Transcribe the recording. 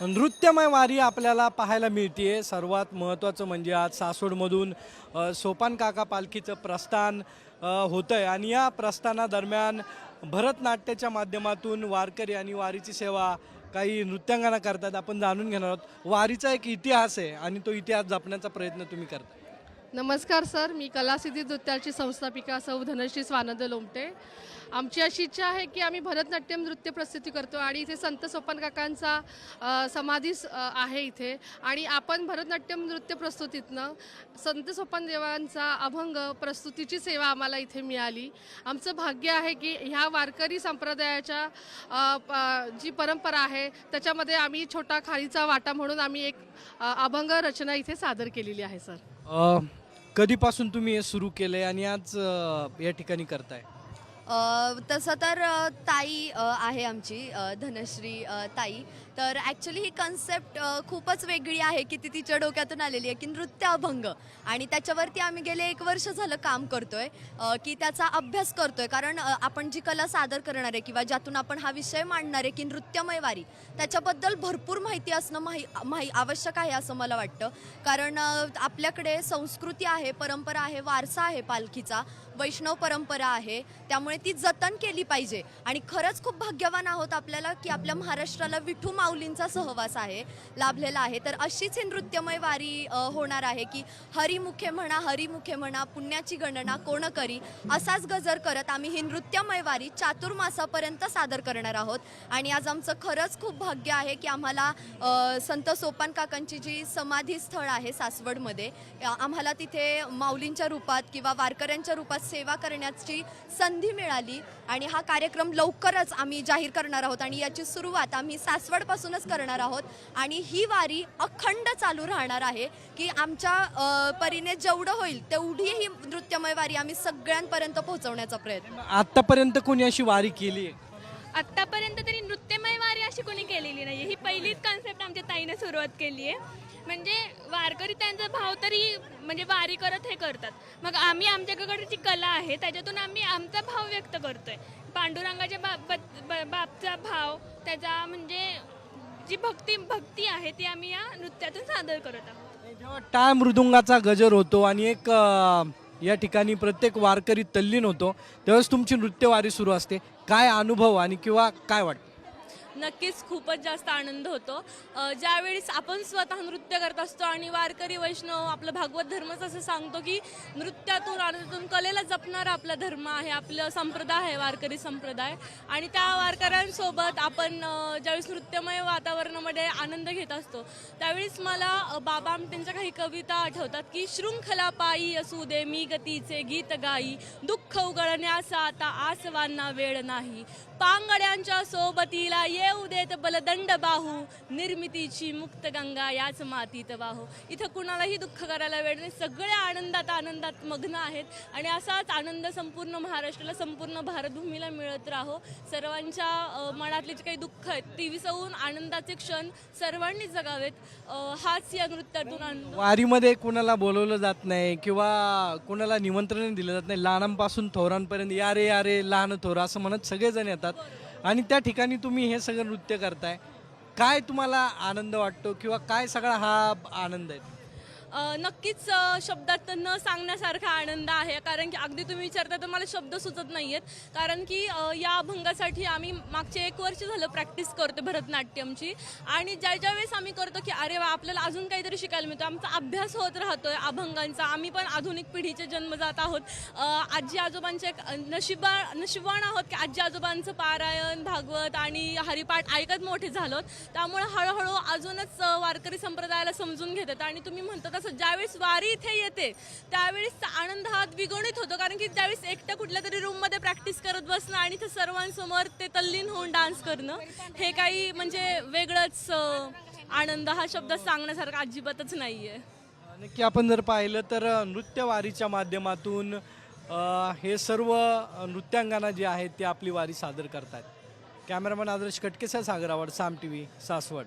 नृत्यमय वारी आपल्याला पाहायला मिळते सर्वात महत्त्वाचं म्हणजे आज सासवडमधून सोपान काका पालखीचं प्रस्थान होतं आहे आणि या प्रस्थानादरम्यान भरतनाट्याच्या माध्यमातून वारकरी आणि वारीची सेवा काही नृत्यांगना करतात आपण जाणून घेणार आहोत. वारीचा एक इतिहास आहे आणि तो इतिहास जपण्याचा प्रयत्न तुम्ही करता. नमस्कार सर. मी कलासिद्धी नृत्याची संस्थापिका सौ धनश्री स्वानंद लोमटे. आमची अशी इच्छा आहे की आम्ही भरतनाट्यम नृत्य प्रस्तुती करतो आणि इथे संत सोपान काकांचा समाधी आहे इथे. आणि आपण भरतनाट्यम नृत्य प्रस्तुतीतनं संत सोपान देवांचा अभंग प्रस्तुतीची सेवा आम्हाला इथे मिळाली. आमचं भाग्य आहे की ह्या वारकरी संप्रदायाच्या प- जी परंपरा आहे त्याच्यामध्ये आम्ही छोटा खारीचा वाटा म्हणून आम्ही एक अभंग रचना इथे सादर केलेली आहे सर. कधीपासून तुम्ही हे सुरू केलं आहे आणि आज या ठिकाणी करताय? तसं तर ताई आहे आमची धनश्री ताई. तर ॲक्च्युली ही कन्सेप्ट खूपच वेगळी आहे की ती तिच्या डोक्यातून आलेली आहे की नृत्य अभंग. आणि त्याच्यावरती आम्ही गेले एक वर्ष झालं काम करतोय आहे की त्याचा अभ्यास करतोय. कारण आपण जी कला सादर करणार आहे किंवा ज्यातून आपण हा विषय मांडणार आहे की नृत्यमय वारी त्याच्याबद्दल भरपूर माहिती असणं माही माही आवश्यक आहे असं मला वाटतं. कारण आपल्याकडे संस्कृती आहे परंपरा आहे वारसा आहे पालखीचा. वैष्णव परंपरा आहे त्यामुळे ती जतन केली पाहिजे. आणि खरंच खूप भाग्यवान आहोत आपल्याला की आपल्या महाराष्ट्राला विठू माऊलींचा सहवास आहे लाभलेला आहे. तर अशीच ही नृत्यमय वारी होणार आहे की हरिमुखे म्हणा हरिमुखे म्हणा पुण्याची गणना कोण करी असाच गजर करत आम्ही ही नृत्यमय वारी चातुर्मासापर्यंत सादर करणार आहोत. आणि आज आमचं खरंच खूप भाग्य आहे की आम्हाला संत सोपान काकांची जी समाधी स्थळ आहे सासवडमध्ये आम्हाला तिथे माऊलींच्या रूपात किंवा वारकऱ्यांच्या रूपात सेवा करण्याची संधी मिळाली आणि हा कार्यक्रम लवकरच आम्ही जाहीर करणार आहोत आणि याची सुरुवात आम्ही सासवडपासूनच करणार आहोत. आणि ही वारी अखंड चालू राहणार आहे की आमच्या परीने जेवढं होईल तेवढी ही नृत्यमय वारी आम्ही सगळ्यांपर्यंत पोहोचवण्याचा प्रयत्न. आत्तापर्यंत कोणी अशी वारी केली आहे? आत्तापर्यंत तरी नृत्यमय वारी अशी कोणी केलेली नाही ही पहिलीच कन्सेप्ट आमच्या ताईने सुरुवात केली आहे म्हणजे वारकरी त्यांचा भाव तरी म्हणजे वारी करत हे करतात. मग आम्ही आमच्याकडे जी कला आहे त्याच्यातून आम्ही आमचा भाव व्यक्त करतोय. पांडुरंगाच्या बाबत ब- बाबचा भाव त्याचा म्हणजे जी भक्ती भक्ती आहे ती आम्ही या नृत्यातून सादर करत आहोत. जेव्हा टाळ मृदुंगाचा गजर होतो आणि एक या ठिकाणी प्रत्येक वारकरी तल्लीन होतो. त्यावेळेस तुमची नृत्यवारी सुरू असते. काय अनुभव आणि किंवा काय वाटतं? नक्कीच खूपच जास्त आनंद होतो. ज्यावेळेस आपण स्वतः नृत्य करत असतो आणि वारकरी वैष्णव आपलं भागवत धर्मच असं सांगतो की नृत्यातून आनंदातून कलेला जपणारा आपला धर्म आहे आपलं संप्रदाय आहे वारकरी संप्रदाय. आणि त्या वारकऱ्यांसोबत आपण ज्यावेळेस नृत्यमय वातावरणामध्ये आनंद घेत असतो त्यावेळेस मला बाबा आमटेंच्या काही कविता आठवतात की शृंखला पायी असू दे मी गतीचे गीत गाई दुःख उगळण्याचा आता आसवांना वेळ नाही. पांगड्यांच्या सोबतीला ये येऊ देत बलदंड बाहू निर्मितीची मुक्त गंगा याच मातीत वाहू. इथं कुणालाही दुःख करायला वेळ नाही. सगळे आनंदात आनंदात मग्न आहेत. आणि असाच आनंद संपूर्ण महाराष्ट्राला संपूर्ण भारतभूमीला मिळत राहो. सर्वांच्या मनातले जे काही दुःख आहेत ती विसवून आनंदाचे क्षण सर्वांनी जगावेत. हाच या नृत्यातून आनंद. वारीमध्ये कुणाला बोलवलं जात नाही किंवा कुणाला निमंत्रण दिलं जात नाही लहानांपासून थोरांपर्यंत या रे या रे लहान थोर असं म्हणत सगळेजण येतात. आणि त्या ठिकाणी तुम्ही हे सगळं नृत्य करताय. काय तुम्हाला आनंद वाटतो किंवा काय सगळा हा आनंद आहे? नक्कीच शब्दात न सांगण्यासारखा आनंद आहे. कारण की अगदी तुम्ही विचारता तर मला शब्द सुचत नाही आहेत कारण की या अभंगासाठी आम्ही मागचे एक वर्ष झालं प्रॅक्टिस करतो भरतनाट्यमची. आणि ज्या ज्या वेळेस आम्ही करतो की अरे वा आपल्याला अजून काहीतरी शिकायला मिळतो. आमचा अभ्यास होत राहतो आहे अभंगांचा. आम्ही पण आधुनिक पिढीचे जन्मजात आहोत. आजी आजोबांचे एक नशिबा नशिबान आहोत की आजी आजोबांचं पारायण भागवत आणि हरिपाठ ऐकत मोठे झालोत. त्यामुळे हळूहळू अजूनच वारकरी संप्रदायाला समजून घेतात. आणि तुम्ही म्हणता असं ज्यावेळेस वारी इथे येते त्यावेळेस आनंद हा द्विगुणित होतो. कारण की त्यावेळेस एकटं कुठल्या तरी रूममध्ये प्रॅक्टिस करत बसणं आणि ते सर्वांसमोर ते तल्लीन होऊन डान्स करणं हे काही म्हणजे वेगळंच आनंद हा शब्द सांगण्यासारखा अजिबातच नाही आहे नक्की आपण जर पाहिलं तर नृत्यवारीच्या माध्यमातून हे सर्व नृत्यांगना जे आहेत ते आपली वारी सादर करतात. कॅमेरामॅन आदर्श कटकेसह सागरावड साम टी व्ही सासवड.